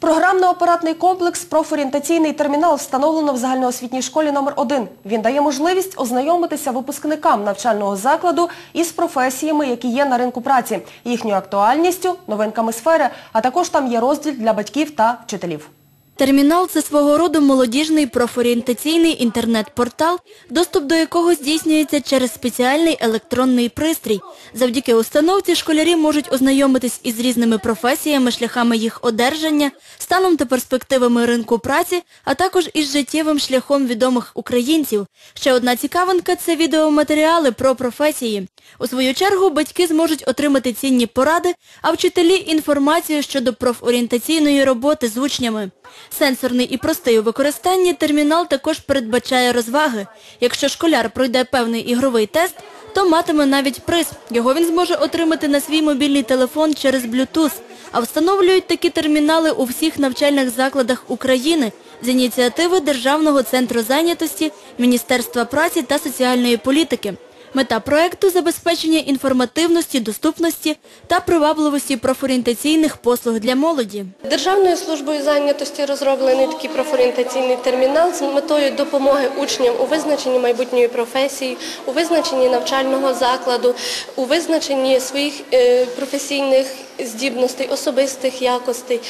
Програмно-апаратний комплекс «Профорієнтаційний термінал» встановлено в загальноосвітній школі номер 1 Він дає можливість ознайомитися випускникам навчального закладу із професіями, які є на ринку праці, їхньою актуальністю, новинками сфери, а також там є розділ для батьків та вчителів. Термінал – це свого роду молодіжний профорієнтаційний інтернет-портал, доступ до якого здійснюється через спеціальний електронний пристрій. Завдяки установці школярі можуть ознайомитись із різними професіями, шляхами їх одержання, станом та перспективами ринку праці, а також із життєвим шляхом відомих українців. Ще одна цікавинка – це відеоматеріали про професії. У свою чергу батьки зможуть отримати цінні поради, а вчителі – інформацію щодо профорієнтаційної роботи з учнями. Сенсорний і простий у використанні термінал також передбачає розваги. Якщо школяр пройде певний ігровий тест, то матиме навіть приз. Його він зможе отримати на свій мобільний телефон через Bluetooth. А встановлюють такі термінали у всіх навчальних закладах України з ініціативи Державного центру зайнятості, Міністерства праці та соціальної політики. Мета проекту – забезпечення інформативності, доступності та привабливості профорієнтаційних послуг для молоді. Державною службою зайнятості розроблений такий профорієнтаційний термінал з метою допомоги учням у визначенні майбутньої професії, у визначенні навчального закладу, у визначенні своїх е, професійних здібностей, особистих якостей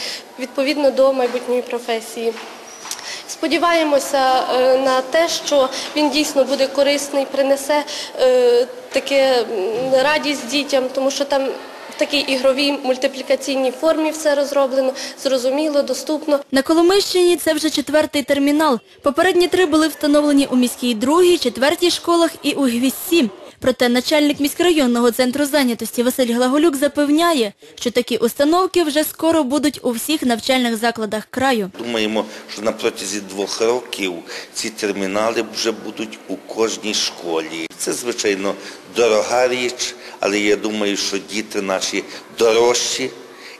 відповідно до майбутньої професії. Сподіваємося е, на те, що він дійсно буде корисний, принесе е, таке радість дітям, тому що там в такій ігровій мультиплікаційній формі все розроблено, зрозуміло, доступно. На Коломийщині це вже четвертий термінал. Попередні три були встановлені у міській другій, четвертій школах і у Гвіздці. Проте начальник міськрайонного центру зайнятості Василь Глаголюк запевняє, що такі установки вже скоро будуть у всіх навчальних закладах краю. Думаємо, що на протязі двох років ці термінали вже будуть у кожній школі. Це, звичайно, дорога річ, але я думаю, що діти наші дорожчі,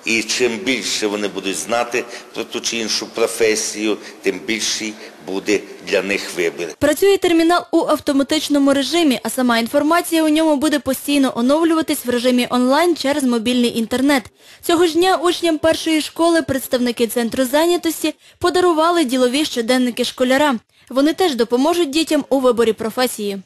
і чим більше вони будуть знати про ту чи іншу професію, тим більший буде для них вибір. Працює термінал у автоматичному режимі, а сама інформація у ньому буде постійно оновлюватись в режимі онлайн через мобільний інтернет. Цього ж дня учням першої школи представники центру зайнятості подарували ділові щоденники школяра. Вони теж допоможуть дітям у виборі професії.